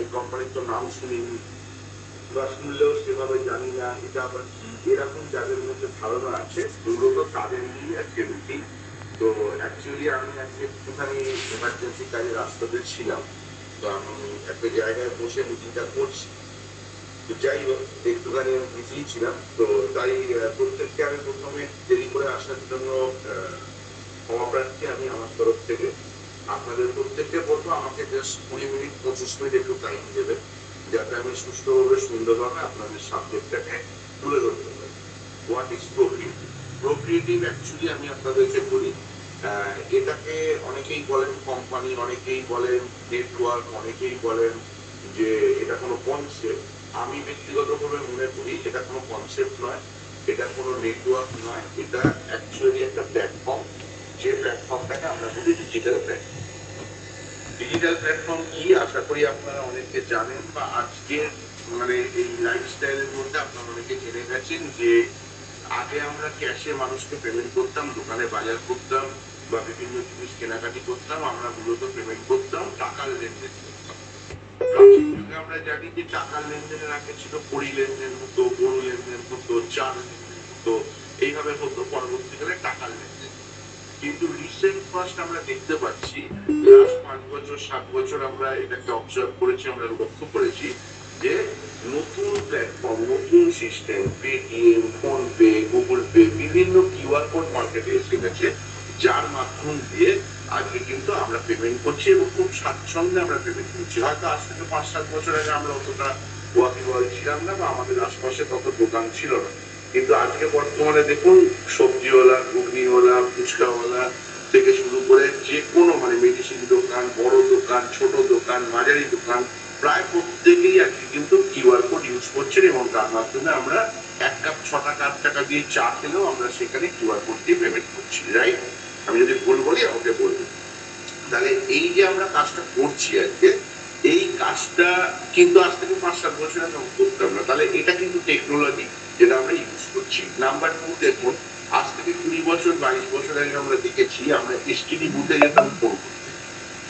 এই কোম্পানির তো নাম শুনিনি। বা শুনলেও সেভাবে জানি না, এটা আবার এরকম যাদের মধ্যে ধারণা আছে মূলত তাদের নিয়ে আজকে মিটিং তো অ্যাকচুয়ালি আমি আজকে একটুখানি এমার্জেন্সি কাজে রাস্তাতে ছিলাম। তো আমি একটা জায়গায় বসে মিটিংটা করছি। তো যাই হোক, একটুখানি বিজি ছিলাম। তো তাই প্রত্যেককে আমি প্রথমে দেরি করে আসার জন্য ক্ষমা প্রার্থী আমি আমার তরফ থেকে আপনাদের প্রত্যেককে বলব, আমাকে জাস্ট কুড়ি মিনিট, পঁচিশ মিনিট একটু টাইম দেবে, যাতে আমি সুস্থভাবে, সুন্দরভাবে আপনাদের সাবজেক্টটাকে তুলে ধরতে পারি। What is procreative procreative actually আমি আপনাদেরকে বলি এটাকে অনেকেই বলেন কোম্পানি অনেকেই বলেন নেটওয়ার্ক অনেকেই বলেন যে এটা কোনো কনসেপ্ট আমি ব্যক্তিগতভাবে মনে করি এটা কোনো কনসেপ্ট নয়, এটা কোনো নেটওয়ার্ক নয়, এটা অ্যাকচুয়ালি একটা প্ল্যাটফর্ম যে প্ল্যাটফর্মটাকে আমরা বলি ডিজিটাল প্ল্যাটফর্ম ডিজিটাল প্ল্যাটফর্ম কি? আশা করি আপনারা অনেকে জানেন বা আজকে মানে এই লাইফস্টাইলের মধ্যে আপনারা অনেকে জেনে গেছেন যে আগে আমরা ক্যাশে মানুষকে পেমেন্ট করতাম, দোকানে বাজার করতাম বা বিভিন্ন জিনিস কেনাকাটি করতাম, আমরা মূলত পেমেন্ট করতাম, টাকার লেনদেন করতাম। যুগে আমরা জানি যে টাকার লেনদেনের আগে ছিল পরি লেনদেন হতো গরু লেনদেন হতো চাল লেনদেন হতো, এইভাবে হতো, পরবর্তীকালে টাকার লেনদেন। কিন্তু রিসেন্ট ফার্স্ট আমরা দেখতে পাচ্ছি লাস্ট পাঁচ বছর, সাত বছর আমরা এটাকে অবজার্ভ করেছি, আমরা লক্ষ্য করেছি যে নতুন প্ল্যাটফর্ম নতুন system Paytm PhonePe Google pay বিভিন্ন কিউআর কোড মার্কেটে এসে গেছে, যার মাধ্যম দিয়ে আজকে কিন্তু আমরা পেমেন্ট করছি এবং খুব স্বাচ্ছন্দ্যে আমরা পেমেন্ট করছি। হয়তো আজ থেকে পাঁচ, সাত বছর আগে আমরা অতটা ওয়াকিবহাল ছিলাম না বা আমাদের আশপাশে তত দোকান ছিল না। কিন্তু আজকে বর্তমানে দেখুন, সবজিওয়ালা, ঘুগনিওয়ালা, ফুচকাওয়ালা থেকে শুরু করে যে কোনো মানে মেডিসিন দোকান, বড় দোকান, ছোট দোকান, মাঝারি দোকান, প্রায় প্রত্যেকেই আজকে কিন্তু কিউআর কোড ইউজ করছেন এবং তার মাধ্যমে আমরা এক কাপ, ছ টাকা, আট টাকা দিয়ে চা খেলেও আমরা সেখানে কিউআর কোড দিয়ে পেমেন্ট করছি রাইট আমি যদি ভুল বলি, আমাকে বলবেন। তাহলে এই যে আমরা কাজটা করছি আজকে, এই কাজটা কিন্তু আজ থেকে পাঁচ সাত বছর আমরা করতাম না। তাহলে এটা কিন্তু টেকনোলজি যেটা আমরা ইউজ করছি নাম্বার টু দেখুন, আজ থেকে কুড়ি বছর, বাইশ বছর আগে আমরা দেখেছি, আমরা এসটিডি বুথে যেতাম ফোন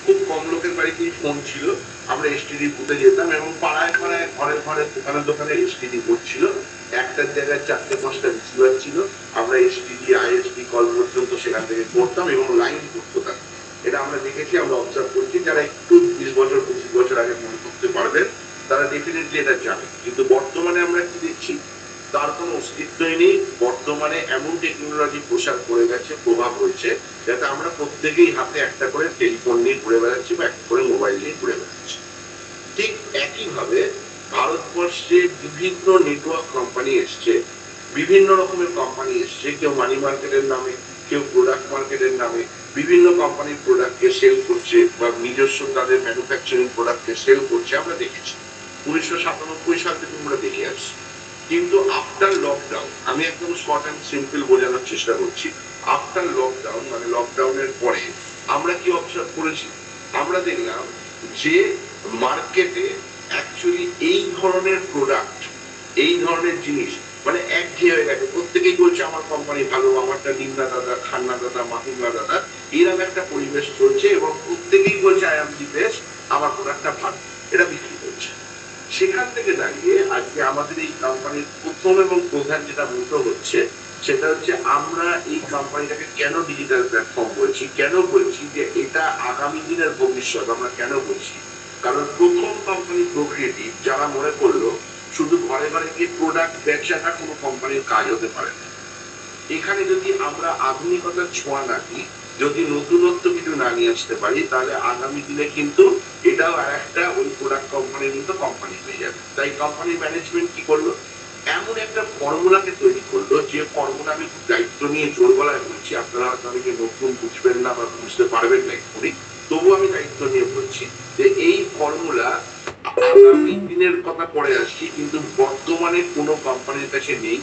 খুব কম লোকের বাড়িতেই ফোন ছিল, আমরা এসটিডি বুথে যেতাম এবং পাড়ায় পাড়ায়, ঘরে ঘরে, দোকানে দোকানে এসটিডি বুথ ছিল। একটার জায়গায় চারটে পাঁচটা রিসিভার ছিল। আমরা এসটিডি আইএসডি কল পর্যন্ত সেখান থেকে করতাম এবং লাইন করতে থাকতাম। এটা আমরা দেখেছি, আমরা অবজার্ভ করছি। যারা একটু বিশ বছর, পঁচিশ বছর আগে মনে করতে পারবেন, তারা ডেফিনেটলি এটা জানে। কিন্তু বর্তমানে আমরা কি দেখছি তার কোনো অস্তিত্বই নেই। বর্তমানে এমন টেকনোলজি প্রসার করে গেছে, প্রভাব হয়েছে যাতে আমরা প্রত্যেকেই হাতে একটা করে টেলিফোন নিয়ে ঘুরে বেড়াচ্ছি বা একটা করে মোবাইল নিয়ে ঘুরে বেড়াচ্ছি। ঠিক একইভাবে ভারতবর্ষে বিভিন্ন নেটওয়ার্ক কোম্পানি এসছে, বিভিন্ন রকমের কোম্পানি এসছে, কেউ মানি মার্কেটের নামে, কেউ প্রোডাক্ট মার্কেটের নামে, বিভিন্ন কোম্পানির প্রোডাক্টকে সেল করছে বা নিজস্ব তাদের ম্যানুফ্যাকচারিং প্রোডাক্টকে সেল করছে, আমরা দেখেছি। উনিশশো সাতানব্বই সাল থেকে আমরা দেখে আসছি। কিন্তু আফটার লকডাউন আমি একদম শর্ট অ্যান্ড সিম্পল বোঝানোর চেষ্টা করছি। আফটার লকডাউন মানে লকডাউনের পরে আমরা কি অবজার্ভ করেছি? আমরা দেখলাম যে মার্কেটে অ্যাকচুয়ালি এই ধরনের প্রোডাক্ট এই ধরনের জিনিস মানে একঘেয়ে হয়ে গেছে। প্রত্যেকেই বলছে, আমার কোম্পানি ভালো, আমারটা নিন্দা দাদা, খান্না দাদা মাহিন্দা দাদা। এরকম একটা পরিবেশ চলছে এবং প্রত্যেকেই বলছে আই এম দি বেস্ট আমার প্রোডাক্টটা ভালো। এটা বিক্রি করছে সেখান থেকে দাঁড়িয়ে আজকে আমাদের এই কোম্পানির প্রথম এবং প্রধান যেটা মূল্য হচ্ছে, সেটা হচ্ছে আমরা এই কোম্পানিটাকে কেন ডিজিটাল প্ল্যাটফর্ম বলছি? কেন বলছি যে এটা আগামী দিনের ভবিষ্যৎ আমরা কেন বলছি? কারণ প্রথম কোম্পানি প্রক্রিয়েটিভ যারা মনে করল, শুধু ঘরে ঘরে গিয়ে প্রোডাক্ট ব্যবসাটা কোনো কোম্পানির কাজ হতে পারে না। এখানে যদি আমরা আধুনিকতার ছোঁয়া না দিই, যদি নতুনত্ব কিছু না নিয়ে আসতে পারি, তাহলে আগামী দিনে কিন্তু এটাও আর একটা ওই প্রোডাক্ট কোম্পানির মতো কোম্পানি হয়ে যাবে। তাই কোম্পানির ম্যানেজমেন্ট কি করল? এমন একটা ফর্মুলাকে তৈরি করল, যে ফর্মুলা আমি দায়িত্ব নিয়ে জোর গলায় বলছি, আপনারা অনেকে নতুন বুঝবেন না বা বুঝতে পারবেন না এক্ষুনি। তবু আমি দায়িত্ব নিয়ে বলছি যে এই ফর্মুলা আগামী দিনের কথা পরে আসছি, কিন্তু বর্তমানে কোনো কোম্পানির কাছে নেই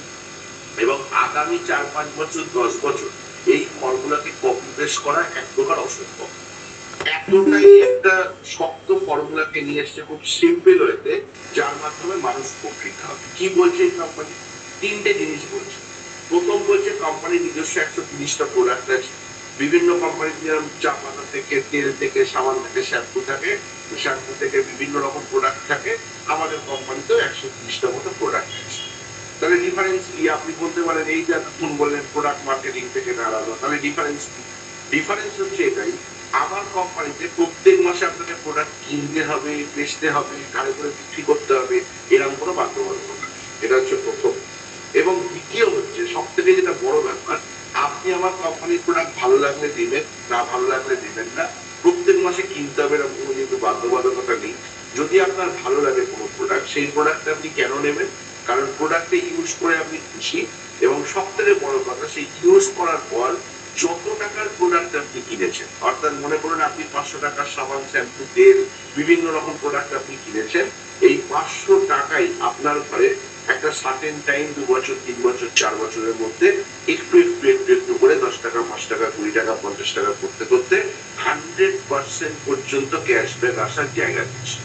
এবং আগামী চার পাঁচ বছর, দশ বছর এই ফর্মুলাকে কপি পেস্ট করা এক প্রকার অসম্ভব। এতটাই একটা শক্ত ফর্মুলাকে নিয়ে এসছে খুব সিম্পল ওয়েতে যার মাধ্যমে মানুষ উপকৃত হবে। কি বলছে এই কোম্পানি তিনটে জিনিস বলছে। প্রথম বলছে কোম্পানির নিজস্ব একশো তিরিশটা প্রোডাক্ট আছে। বিভিন্ন কোম্পানি যেরকম চা পাতা থেকে, তেল থেকে, সাবান থেকে শ্যাম্পু থাকে শ্যাম্পু থেকে বিভিন্ন রকম প্রোডাক্ট থাকে। আমাদের কোম্পানিতেও একশো তিরিশটা মতো প্রোডাক্ট আছে। তাহলে ডিফারেন্স কি? আপনি বলতে পারেন, এই যে এতক্ষণ বললেন প্রোডাক্ট মার্কেটিং থেকে দাঁড়াল। তাহলে ডিফারেন্স কি? ডিফারেন্স হচ্ছে এটাই আমার কোম্পানিতে প্রত্যেক মাসে আপনাকে প্রোডাক্ট কিনতে হবে, বেচতে হবে গাড়ি করে বিক্রি করতে হবে, এরকম কোনো বাধ্যবাধকতা। এটা হচ্ছে প্রথম। এবং দ্বিতীয় হচ্ছে সব থেকে যেটা বড় ব্যাপার, আপনি আমার কোম্পানির প্রোডাক্ট ভালো লাগলে দিবেন, না ভালো লাগলে দিবেন না, প্রত্যেক মাসে কিনতে হবে এরকম কোনো কিন্তু বাধ্যবাধকতা নেই। যদি আপনার ভালো লাগে কোনো প্রোডাক্ট সেই প্রোডাক্টটা আপনি কেন নেবেন? কারণ প্রোডাক্টে ইউজ করে আপনি খুশি। এবং সব থেকে বড় কথা, সেই ইউজ করার পর যত টাকার প্রোডাক্ট আপনি কিনেছেন। অর্থাৎ মনে করুন আপনি পাঁচশো টাকার সাবান, শ্যাম্পু, তেল, বিভিন্ন রকম প্রোডাক্ট আপনি কিনেছেন। এই পাঁচশো টাকাই আপনার ঘরে একটা সার্টেন টাইম দু বছর, তিন বছর, চার বছরের মধ্যে একটু একটু একটু একটু করে দশ টাকা, পাঁচ টাকা, কুড়ি টাকা, পঞ্চাশ টাকা করতে করতে হান্ড্রেড পার্সেন্ট পর্যন্ত ক্যাশব্যাক আসার জায়গা দিচ্ছে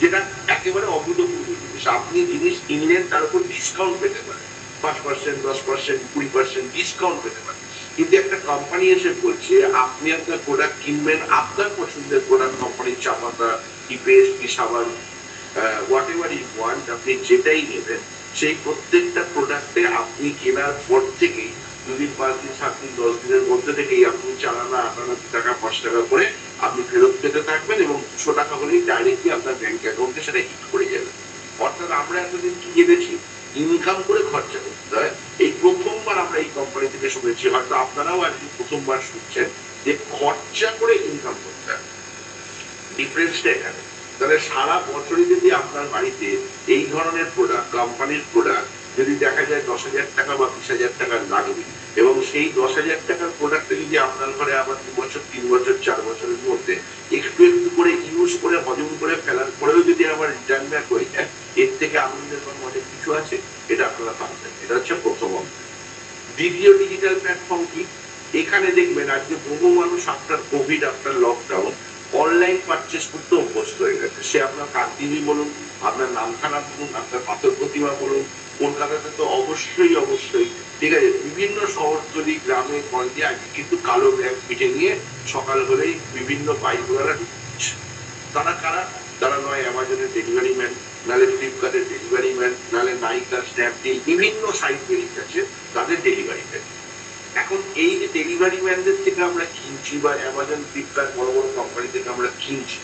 যেটা একেবারে অভূতপূর্ব জিনিস। আপনি জিনিস কিনলেন, তার উপর ডিসকাউন্ট পেতে পারেন। পাঁচ পার্সেন্ট দশ পার্সেন্ট কুড়ি পার্সেন্ট ডিসকাউন্ট পেতে পারেন। কিন্তু একটা কোম্পানি এসে বলছে, আপনি আপনার প্রোডাক্ট কিনবেন, আপনার পছন্দের প্রোডাক্ট কোম্পানির চা পাতা কি পেস্ট কি সাবান হোয়াট এভার ইউ ওয়ান্ট আপনি যেটাই নেবেন, সেই প্রত্যেকটা প্রোডাক্টে আপনি কেনার পর থেকেই দুদিন, পাঁচ দিন, সাত দিন, দশ দিনের মধ্যে থেকেই আপনি চার আনা, আট আনা টাকা, পাঁচ টাকা করে আপনি ফেরত পেতে থাকবেন এবং দুশো টাকা হলেই ডাইরেক্টলি আপনার ব্যাংক অ্যাকাউন্টে সেটা হিট করে যাবে। অর্থাৎ আমরা এতদিন কি জেনেছি ইনকাম করে খরচা করতে হয় এই প্রথমবার আমরা এই কোম্পানি থেকে শুনেছি, হয়তো আপনারাও আজকে প্রথমবার শুনছেন যে খরচা করে ইনকাম করতে হয়। ডিফারেন্সটা এখানে। তাহলে সারা বছরে যদি আপনার বাড়িতে এই ধরনের প্রোডাক্ট কোম্পানির প্রোডাক্ট যদি দেখা যায় দশ হাজার টাকা বা বিশ হাজার টাকা লাগবে এবং সেই দশ হাজার টাকার প্রোডাক্টে যদি আপনার ঘরে আবার দু বছর, তিন বছর, চার বছরের মধ্যে একটু একটু করে ইউজ করে হজম করে ফেলার পরেও যদি আবার রিটার্ন ব্যাক হয়ে যায়, এর থেকে আনন্দের কোনো অনেক কিছু আছে? এটা আপনারা পাবেন। এটা হচ্ছে প্রথম অংশ। দ্বিতীয় ডিজিটাল প্ল্যাটফর্ম কি? এখানে দেখবেন আজকে বহু মানুষ আপনার কোভিড আপনার লকডাউন অনলাইন পারচেস করতে অভ্যস্ত হয়ে গেছে। সে আপনার কাকদিবি বলুন, আপনার নামখানা বলুন, আপনার পাথর প্রতিমা বলুন, কলকাতাতে তো অবশ্যই অবশ্যই। ঠিক আছে, বিভিন্ন শহরতলি গ্রামে, গঞ্জে আজকে কিন্তু কালো ব্যাগ পিঠে নিয়ে সকাল হলেই বিভিন্ন বাইকওয়ালারা ঢুকছে। তারা কারা? তারা নয় অ্যামাজনের ডেলিভারি ম্যান নাহলে ফ্লিপকার্টের ডেলিভারি ম্যান নাহলে নাইকা স্ন্যাপডিল বিভিন্ন সাইট বেরিয়ে গেছে তাদের ডেলিভারি ম্যান এখন এই যে ডেলিভারি ম্যানদের থেকে আমরা কিনছি বা অ্যামাজন ফ্লিপকার্ট বড় বড় কোম্পানি থেকে আমরা কিনছি,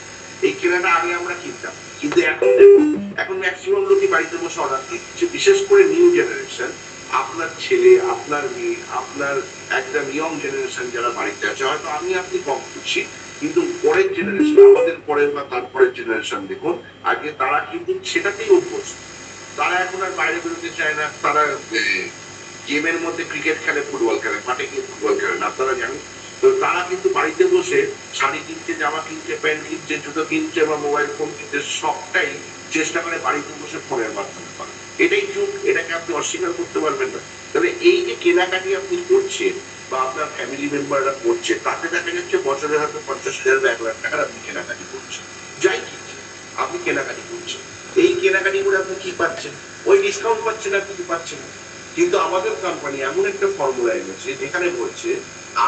এই কেনাটা আগে আমরা কিনতাম। কিন্তু এখন দেখুন, এখন ম্যাক্সিমাম লোকই বাড়িতে বসে অর্ডার দিচ্ছে। বিশেষ করে নিউ জেনারেশন আপনার ছেলে, আপনার মেয়ে, আপনার একটা ইয়ং জেনারেশন যারা বাড়িতে আছে, হয়তো আমি আপনি কম করছি কিন্তু পরের জেনারেশন আমাদের পরের বা তারপরের জেনারেশন দেখুন, আগে তারা কিন্তু সেটাতেই অভ্যস্ত। তারা এখন আর বাইরে বেরোতে চায় না, তারা গেমের মধ্যে ক্রিকেট খেলে ফুটবল খেলে, মাঠে গিয়ে ফুটবল খেলে না, আপনারা জানেন? তো তারা কিন্তু বাড়িতে বসে শাড়ি কিনছে, জামা কিনছে, প্যান্ট কিনছে, জুতো কিনছে বা মোবাইল ফোন কিনছে, সবটাই চেষ্টা করে বাড়িতে বসে ফোনের মাধ্যমে করে। এটাই যুগ, এটাকে আপনি অস্বীকার করতে পারবেন না। তবে এই যে কেনাকাটি আপনি করছেন বা আপনার ফ্যামিলি মেম্বাররা করছে, তাতে দেখা যাচ্ছে বছরে হয়তো পঞ্চাশ হাজার বা এক লাখ টাকার আপনি কেনাকাটি করছেন। যাই আপনি কেনাকাটি করছেন। এই কেনাকাটি করে আপনি কি পাচ্ছেন? ওই ডিসকাউন্ট পাচ্ছেন আর কিছু পাচ্ছেন কিন্তু আমাদের কোম্পানি এমন একটা ফর্মুলা এনেছে, যেখানে বলছে,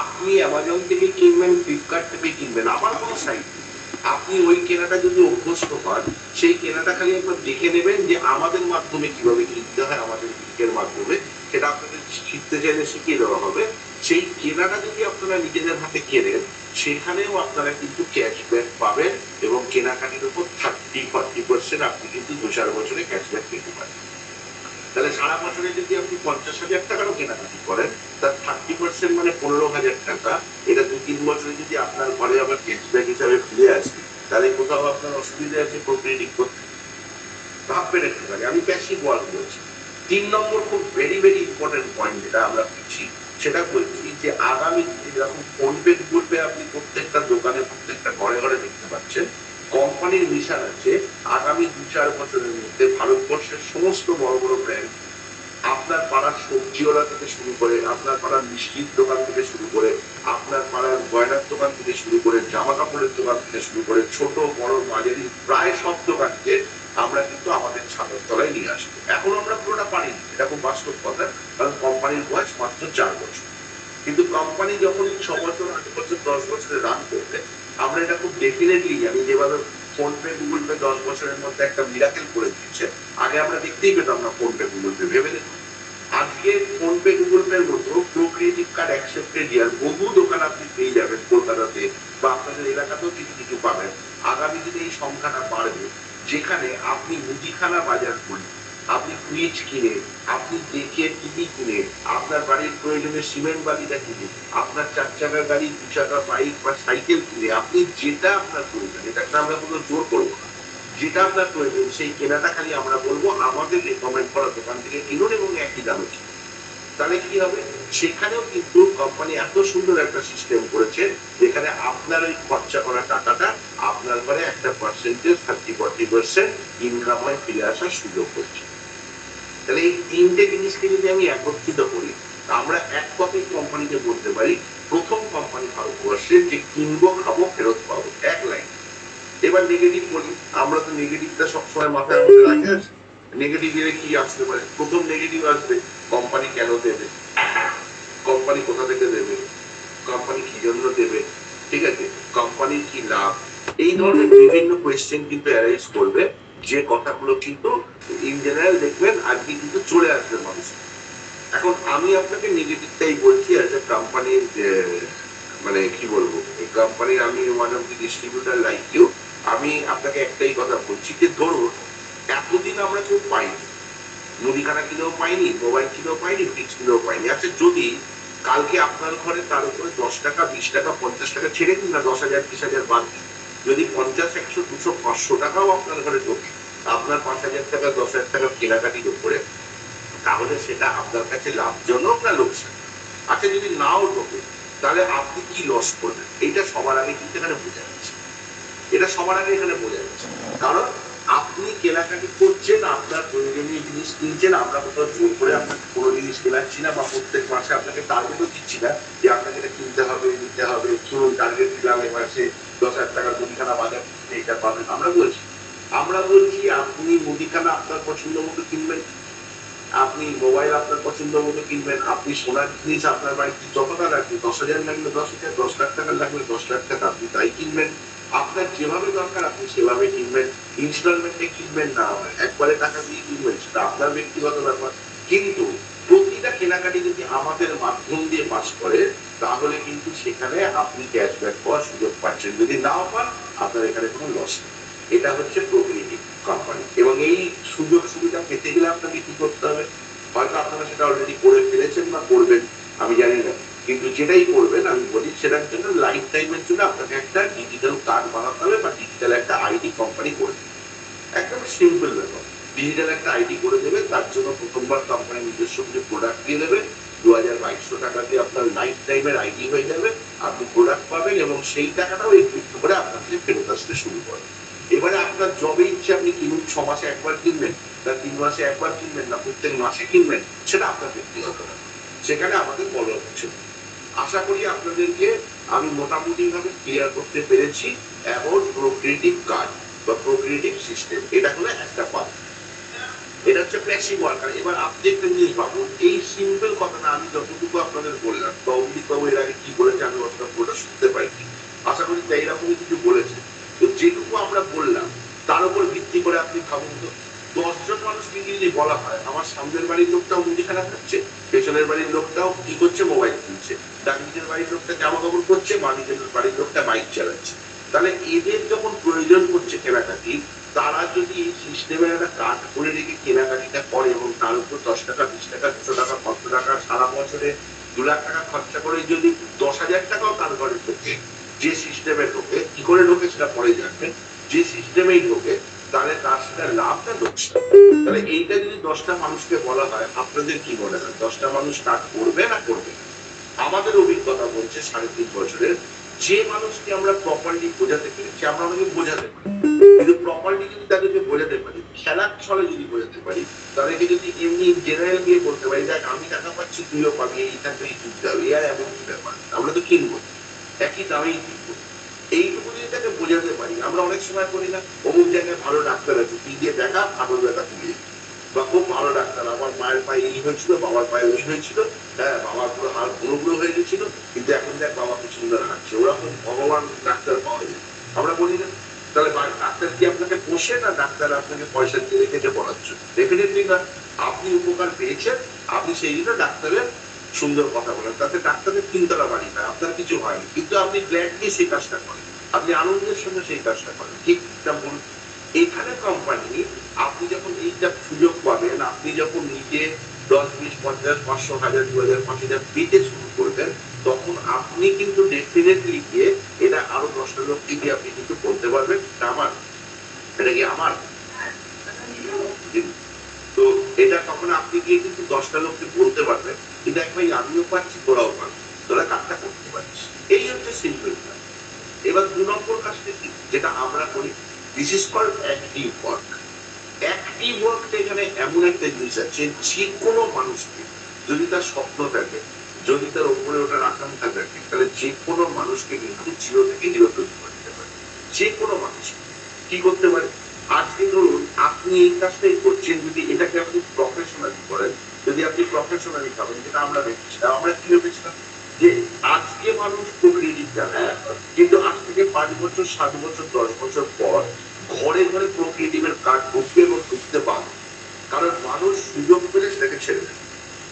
আপনি অ্যামাজন থেকে কিনবেন ফ্লিপকার্ট থেকে কিনবেন আমার কোনো সাইট আপনি ওই কেনাটা যদি অভ্যস্ত হন, সেই কেনাটা খালি একবার দেখে নেবেন যে আমাদের মাধ্যমে কীভাবে কিনতে হয়, আমাদের মাধ্যমে। সেটা আপনাদের শিখতে চাইলে শিখিয়ে দেওয়া হবে। সেই কেনাটা যদি আপনারা নিজেদের হাতে কেনেন, সেখানেও আপনারা কিন্তু ক্যাশব্যাক পাবেন এবং কেনাকাটির উপর থার্টি ফর্টি পার্সেন্ট আপনি কিন্তু দু চার বছরে ক্যাশব্যাক পেতে পারেন। তাহলে সারা বছরে যদি আপনি পঞ্চাশ হাজার টাকারও কেনাকাটি করেন, তার থার্টি পার্সেন্ট মানে পনেরো হাজার টাকা। এটা দু তিন বছরে যদি আপনার ঘরে আবার ক্যাশব্যাক হিসাবে ফিরে আসে, তাহলে কোথাও আপনার অসুবিধা আছে প্রোগ্রেডিং করতে। ভাববেন একটুখানি, আমি প্যাসিভ ওয়ার্ক বলছি। তিন নম্বর খুব ভেরি ভেরি ইম্পর্টেন্ট পয়েন্ট যেটা আমরা পেয়েছি সেটা বলছি যে আগামী যখন ফোন পে গুগল পে আপনি প্রত্যেকটা দোকানে, প্রত্যেকটা ঘরে ঘরে দেখতে পাচ্ছেন কোম্পানির মিশন আছে, আগামী দু চার বছরের মধ্যে ভারতবর্ষের সমস্ত বড় বড় ব্র্যান্ড আপনার পাড়ার সবজিওয়ালা থেকে শুরু করে, আপনার পাড়ার মিষ্টির দোকান থেকে শুরু করে, আপনার পাড়ার গয়নার দোকান থেকে শুরু করে জামা কাপড়ের দোকান থেকে শুরু করে, ছোট, বড়, মাঝারি, প্রায় সব দোকানকে আমরা কিন্তু আমাদের ছাদের তলায় নিয়ে আসব। এখন আমরা পুরোটা পারিনি এটা খুব বাস্তব কথা, কারণ কোম্পানির বয়স মাত্র চার বছর। কিন্তু কোম্পানি যখন ছ বছর আট বছর, দশ বছরে রান করবে, আমরা এটা খুব ডেফিনেটলি জানি, যেভাবে ফোন পে গুগল পে দশ বছরের মধ্যে একটা মিরাকেল করে দিচ্ছে আগে আমরা দেখতেই পেতাম না ফোন পে গুগল পে ভেবে দেখুন। আজকে ফোন পে গুগল পে মতো প্রোক্রিয়েটিভ কার্ড অ্যাকসেপ্টেড ইয়ার বহু দোকান আপনি পেয়ে যাবেন কলকাতাতে বা আপনাদের এলাকাতেও কিছু কিছু পাবেন। আগামী দিনে এই সংখ্যাটা বাড়বে। যেখানে আপনি মুদিখানা বাজার করেন আপনি ফ্রিজ কিনে, আপনি দেখে টিভি কিনে, আপনার বাড়ির প্রয়োজনে সিমেন্ট বালিটা কিনে, আপনার চার চাকা গাড়ি দু চাকা বাইক বা সাইকেল কিনে, আপনি যেটা আপনার প্রয়োজন, এটাকে আমরা কোনো জোর করব না। যেটা আপনার প্রয়োজন, সেই কেনাটা খালি আমরা বলব, আমাদের রেকমেন্ড করা দোকান থেকে কিনুন এবং একই দামে কিনুন। তাহলে কি হবে? সেখানেও কিন্তু কোম্পানি এত সুন্দর একটা সিস্টেম করেছে, যেখানে আপনার ওই খরচা করা টাকাটা আপনার ঘরে একটা পার্সেন্টেজ থার্টি ফর্টি পার্সেন্ট ইনকামে ফিরে আসার সুযোগ করছে তাহলে এই তিনটে জিনিসকে যদি আমি একত্রিত করি আমরা এক কথাই কোম্পানিকে বলতে পারি, প্রথম কোম্পানি ভারতবর্ষে যে কিনবো, খাব, ফেরত পাবো, এক লাইন। এবার নেগেটিভ বলি, আমরা তো নেগেটিভটা সবসময় মাথায় মধ্যে রাখি নেগেটিভ এর কি আসতে পারে? প্রথম নেগেটিভ আসবে কোম্পানি কেন দেবে? কোম্পানি কোথা থেকে দেবে? কোম্পানি কি জন্য দেবে? ঠিক আছে? কোম্পানির কি লাভ? এই ধরনের বিভিন্ন কোয়েশ্চেন কিন্তু অ্যারাইজ করবে। যে কথাগুলো কিন্তু ইন জেনারেল দেখবেন আজকে কিন্তু চলে আসবে মানুষ এখন আমি আপনাকে নেগেটিভটাই বলছি অ্যাজ এ কোম্পানির মানে কি বলব, এই কোম্পানির আমি one of the distributor like you আমি আপনাকে একটাই কথা বলছি যে, ধরুন, এতদিন আমরা কেউ পাইনি। মুদিখানা কিনেও পাইনি, মোবাইল কিনেও পাইনি ফিক্স কিনেও পাইনি। আচ্ছা যদি কালকে আপনার ঘরে তার উপরে দশ টাকা, বিশ টাকা, পঞ্চাশ টাকা ছেড়ে দিন, না দশ হাজার, বিশ হাজার বাদ দিন। যদি পঞ্চাশ, একশো, দুশো, পাঁচশো টাকাও আপনার ঘরে ঢোকে আপনার পাঁচ হাজার টাকা, দশ হাজার টাকা কেনাকাটির উপরে, তাহলে সেটা আপনার কাছে লাভজনক না লোকসান? আচ্ছা যদি নাও ঢোকে, তাহলে আপনি কি লস করবেন? এটা সবার আগে কিন্তু এখানে বোঝা যাচ্ছে। এটা সবার আগে এখানে বোঝা যাচ্ছে। কারণ আপনি কেনাকাটি করছেন, আপনার প্রয়োজনীয় জিনিস কিনছেন, আমরা কোথাও জোর করে আপনাকে কোনো জিনিস কেনাচ্ছি না বা প্রত্যেক মাসে আপনাকে টার্গেটও দিচ্ছি না যে আপনাকে এটা কিনতে হবে, নিতে হবে। শুনুন টার্গেট দিলাম এই মাসে দশ হাজার টাকার মুদিখানা বাজার এটা পাবেন। আমরা বলছি আমরা বলছি, আপনি মুদিখানা আপনার পছন্দ মতো কিনবেন, আপনি মোবাইল আপনার পছন্দ মতো কিনবেন, আপনি সোনার জিনিস আপনার বাড়িতে যতটা লাগবে, দশ হাজার লাগবে দশ হাজার, দশ লাখ টাকা লাগবে দশ লাখ টাকা, আপনি তাই কিনবেন। আপনার যেভাবে দরকার, আপনি সেভাবে কিনবেন। ইনস্টলমেন্টে কিনবেন না একবারে টাকা দিয়ে কিনবেন, সেটা আপনার ব্যক্তিগত ব্যাপার। কিন্তু প্রতিটা কেনাকাটি যদি আমাদের মাধ্যম দিয়ে পাস করে, তাহলে কিন্তু সেখানে আপনি ক্যাশব্যাক পাওয়ার সুযোগ পাচ্ছেন। যদি নাও পান, আপনার এখানে কোনো লস নেই। এটা হচ্ছে প্রকৃতি কোম্পানি এবং এই সুযোগ সুবিধা পেতে গেলে আপনাকে কি করতে হবে? হয়তো আপনারা সেটা অলরেডি করে ফেলেছেন বা করবেন, আমি জানি না। কিন্তু যেটাই করবেন, আমি বলি সেটার জন্য লাইফ টাইমের জন্য আপনাকে একটা ডিজিটাল কার্ড বানাতে হবে বা ডিজিটাল একটা আইডি কোম্পানি করে দেবে একদম সিম্পল ব্যাপার। ডিজিটাল একটা আইডি করে দেবে তার জন্য প্রথমবার কোম্পানি নিজস্ব কিছু প্রোডাক্ট দিয়ে দেবে দু হাজার বাইশশো টাকা দিয়ে আপনার লাইফ টাইমের আইডি হয়ে যাবে, আপনি প্রোডাক্ট পাবেন এবং সেই টাকাটাও একটু করে আপনাকে ফেরত আসতে শুরু করে এবারে আপনার জবে ইচ্ছে আপনি কিনুন, ছ মাসে একবার কিনবেন না, তিন মাসে একবার কিনবেন না, প্রত্যেক মাসে কিনবেন, সেটা আপনার ব্যক্তিগত। সেখানে আমাদের বড় হচ্ছে আশা করি আপনাদেরকে আমি মোটামুটি ভাবে ক্লিয়ার করতে পেরেছি অ্যাবাউট প্রোক্রিয়েটিভ কার্ড বা প্রোক্রিয়েটিভ সিস্টেম এটা হলো একটা পার্ট এটা হচ্ছে ফ্লেক্সি ওয়ার্কার এবার আপনি একটা জিনিস ভাবুন, এই সিম্পল কথাটা আমি যতটুকু আপনাদের বললাম, বা বাবু এর আগে কি বলেছে আমি অতটা পুরোটা শুনতে আশা করি তাই এরকমই কিছু বলেছে। তো যেটুকু আমরা বললাম, তার উপর ভিত্তি করে আপনি ভাবুন তো। দশজন মানুষকে যদি বলা হয়, আমার সামনের বাড়ির লোকটাও মুদিখানা খাচ্ছে, পেছনের বাড়ির লোকটাও কি করছে মোবাইল কিনছে ডান দিকের বাড়ির লোকটা জামা কাপড় করছে বাঁ দিকের বাড়ির লোকটা বাইক চালাচ্ছে। তাহলে এদের যখন প্রয়োজন করছে কেনাকাটি, তারা যদি এই সিস্টেমের একটা কাজ করে রেখে কেনাকাটিটা করে এবং তার উপর দশ টাকা, বিশ টাকা, দুশো টাকা, পাঁচশো টাকা সারা বছরে দু লাখ টাকা খরচা করে যদি দশ হাজার টাকাও তার ঘরে ঢোকে, যে সিস্টেমে ঢোকে, কি করে ঢোকে সেটা পরে জানবেন। যে সিস্টেমেই ঢোকে, তাহলে তার সেটা লাভটা লোকসান। তাহলে এইটা যদি দশটা মানুষকে বলা হয়, আপনাদের কি মনে হয়? দশটা মানুষ কাজ করবে না করবে আমাদের অভিজ্ঞতা বলছে সাড়ে তিন বছরের যে মানুষকে আমরা প্রপারলি বোঝাতে পেরেছি, আমরা অনেকে বোঝাতে পারি। কিন্তু প্রপারলি যদি তাদেরকে বোঝাতে পারি, খেলার ছলে যদি বোঝাতে পারি, তাদেরকে যদি এমনি জেনারেল গিয়ে বলতে পারি, দেখ, আমি টাকা পাচ্ছি, তুইও পাবি এইটা তুই কিনতে হবে আর এমন কি ব্যাপার? আমরা তো কিনবো। একই দামেই কিনবো। এইটুকু যদি তাকে বোঝাতে পারি, আমরা অনেক সময় করি না, অমুক জায়গায় ভালো ডাক্তার আছে, তুই গিয়ে দেখা, ভালো ব্যথা তুলে বা খুব ভালো ডাক্তার। আমার মায়ের পায়ে এই হয়েছিল, বাবার পায়ে ওই হয়েছিল। হ্যাঁ বাবার পুরো হাড় গুঁড়ো গুঁড়ো হয়ে গেছিল। কিন্তু এখন দেখ বাবা কি সুন্দর হাঁটছে। ওরকম ভগবান ডাক্তার পাওয়া যায়। আমরা বলি না। তাহলে ডাক্তার কি আপনাকে পোষে না ডাক্তার আপনাকে পয়সা দিয়ে রেখে দিয়ে পড়াচ্ছে? ডেফিনেটলি না। আপনি উপকার পেয়েছেন। আপনি সেই জন্য ডাক্তারের সুন্দর কথা বলেন। তাতে ডাক্তারের তিনতলা বাড়ি না। আপনার কিছু হয়নি। কিন্তু আপনি গ্ল্যাডলি সেই কাজটা করেন। আপনি আনন্দের সঙ্গে সেই কাজটা করেন। ঠিক বলুন এখানে কোম্পানি আপনি যখন এইটা সুযোগ পাবেন, আপনি যখন নিজে দশ, বিশ, পঞ্চাশ, পাঁচশো, হাজার, দু হাজার, পাঁচ হাজার পেতে শুরু করবেন, তখন আপনি কিন্তু ডেফিনেটলি গিয়ে এটা আরও দশটা লোককে গিয়ে আপনি কিন্তু বলতে পারবেন, "এটা আমার, এটা কি আমার? তো এটা তখন আপনি গিয়ে কিন্তু দশটা লোককে বলতে পারবেন কিন্তু এক ভাই, আমিও পাচ্ছি, তোরাও পারবি তোরা কাজটা করতে পারছিস এই হচ্ছে সিম্পল এবার দু নম্বর কাজটা কি? যেটা আমরা করি this is call active work active ওয়ার্কটা এখানে এমন একটা জিনিস আছে, যে কোনো মানুষকে যদি তার স্বপ্ন থাকে, যদি তার উপরে ওঠার আকাঙ্ক্ষা থাকে, তাহলে যে কোনো মানুষকে কিন্তু জিরো থেকে জিরো তৈরি দিতে পারে। যে কোনো মানুষ কি করতে পারে? আজকে ধরুন আপনি এই কাজটাই করছেন, যদি এটাকে আপনি প্রফেশনালি করেন, যদি আপনি প্রফেশনালি করেন যেটা আমরা ভেবেছিলাম আমরা কি ভেবেছিলাম যে আজকে মানুষ প্রকৃতির জানে কিন্তু আজ থেকে পাঁচ বছর, সাত বছর, দশ বছর পর ঘরে ঘরে প্রকৃতির কার্ড ঢুকবে এবং ঢুকতে পারবে কারণ মানুষ সুযোগ পেলে সেটাকে ছেড়ে দেবে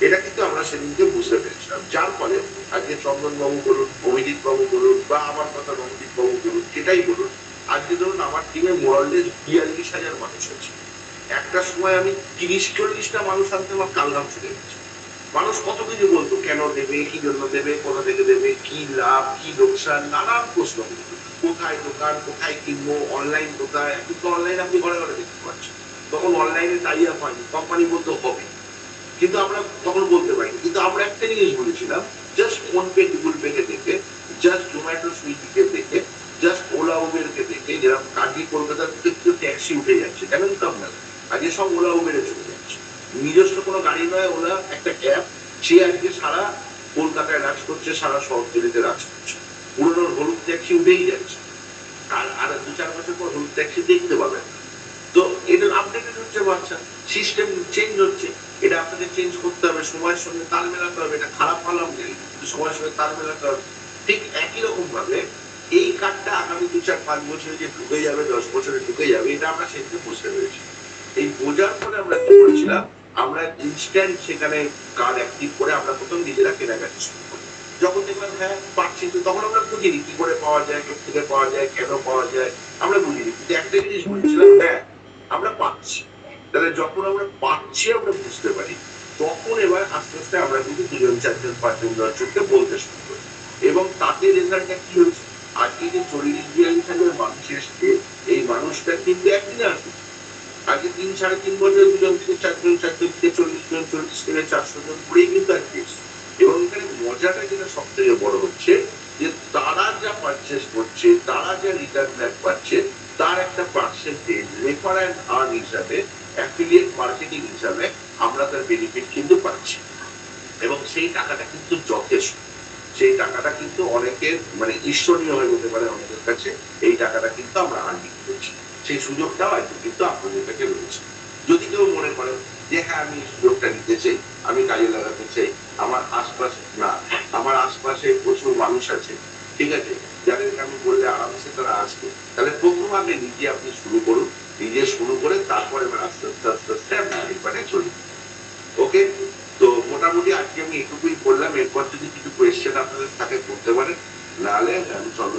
এটা কিন্তু আমরা সেদিনকে বুঝতে পেরেছিলাম। যার ফলে আজকে চন্দন বাবু বলুন অভিজিৎ বাবু বলুন, বা আমার কথা রঞ্জিত বাবু বলুন, যেটাই বলুন, আজকে ধরুন আমার টিমে মোরালদের বিয়াল্লিশ হাজার মানুষ আছে একটা সময় আমি তিরিশ, চল্লিশটা মানুষ আনতে আমার কালগাম চলে গেছে মানুষ কত কিছু বলতো, কেন দেবে, কি জন্য দেবে, কোথা থেকে দেবে, কি লাভ, কি লোকসান, নানান প্রশ্ন। কোথায় দোকান, কোথায় কিনবো অনলাইন কোথায়? এখন তো অনলাইন আপনি ঘরে ঘরে দেখতে পাচ্ছেন। তখন অনলাইনে টাই আপ হয়নি কোম্পানি বলতে হবে। কিন্তু আমরা তখন বলতে পারিনি। কিন্তু আমরা একটা জিনিস বলেছিলাম just PhonePe Google pay কে দেখে জাস্ট জোম্যাটো সুইগিকে দেখে জাস্ট ওলা উবেরকে দেখে, যেরকম কাজী কলকাতার থেকে ট্যাক্সি উঠে যাচ্ছে। কেন দিতাম না? আজকে সব ওলা উবেরে চলে যাচ্ছে নিজস্ব কোনো গাড়ি নয় ওলা একটা ক্যাব। সে আজকে সারা কলকাতায় রাজ করছে, সারা শহরতলিতে রাজ করছে। পুরোনো হলুদ ট্যাক্সি উঠেই যাচ্ছে। আর আর দু চার বছর পর হলুদ ট্যাক্সি দেখতে পাবেন। তো এটা আপডেটেড হচ্ছে বাচ্চা। সিস্টেম চেঞ্জ হচ্ছে। এটা আপনাকে চেঞ্জ করতে হবে, সময়ের সঙ্গে তাল মেলাতে হবে। এটা খারাপ পালাম নেই সময়ের সঙ্গে তাল মেলাতে হবে। ঠিক একই রকম ভাবে এই কার্ডটা আগামী দু চার পাঁচ বছরে যে ঢুকে যাবে, দশ বছরে ঢুকে যাবে, এটা আমরা সেদিকে বুঝতে পেরেছি। এই বোঝার পরে আমরা কি করেছিলাম? আমরা ইনস্ট্যান্ট সেখানে কার্ড অ্যাক্টিভ করে আমরা প্রথম নিজেরা কেনাকাটি শুরু করি। যখন দেখলাম হ্যাঁ পাচ্ছি তো, তখন আমরা বুঝিনি কি করে পাওয়া যায়, কোথা থেকে পাওয়া যায়, কেন পাওয়া যায়, আমরা বুঝিনি। কিন্তু একটা জিনিস বলেছিলাম হ্যাঁ আমরা পাচ্ছি। তাহলে যখন আমরা পাচ্ছি, আমরা বুঝতে পারি। তখন এবার আস্তে আস্তে আমরা কিন্তু দুজন, চারজন, পাঁচজন, দশজনকে বলতে শুরু করি। এবং তাতে রেজাল্টটা কি হয়েছে? আজকে যে চল্লিশ বিয়াল্লিশ হাজার মানুষ এসছে, এই মানুষটা কিন্তু একদিনে আসবে। আগে তিন, সাড়ে তিন বছর দুজন থেকে চারজন চারজন থেকে চল্লিশ জন, চল্লিশ থেকে চারশো জন করেই কিন্তু আজকে এসছে। এবং এখানে মজাটা যেটা সব থেকে বড় হচ্ছে, যে তারা যা পারচেস করছে, তারা যা রিটার্ন ব্যাক পাচ্ছে, তার একটা পার্সেন্টেজ রেফার অ্যান্ড আর্ন হিসাবে অ্যাফিলিয়েট মার্কেটিং হিসাবে আমরা তার বেনিফিট কিন্তু পাচ্ছি। এবং সেই টাকাটা কিন্তু যথেষ্ট। সেই টাকাটা কিন্তু অনেকের মানে ঈশ্বরীয় হয়ে যেতে পারে অনেকের কাছে, এই টাকাটা কিন্তু আমরা আর্নিং করছি। সেই সুযোগটাও একদিন কিন্তু আপনাদের কাছে রয়েছে। যদি কেউ মনে করে যে হ্যাঁ আমি সুযোগটা নিতে চাই, আমি কাজে লাগাতে চাই, আমার আশপাশে না, আমার আশপাশে প্রচুর মানুষ আছে, ঠিক আছে? যাদেরকে আমি বললে আরামসে তারা আসবে। তাহলে প্রথম আগে নিজে আপনি শুরু করুন, নিজে শুরু করে তারপরে এবার আস্তে আস্তে আস্তে আস্তে আপনি নির্মাণে চলুন। ওকে? তো মোটামুটি আজকে আমি এটুকুই বললাম, এরপর যদি কিছু কোয়েশ্চেন আপনাদের থাকে করতে পারেন, নাহলে আমি চন্দ্র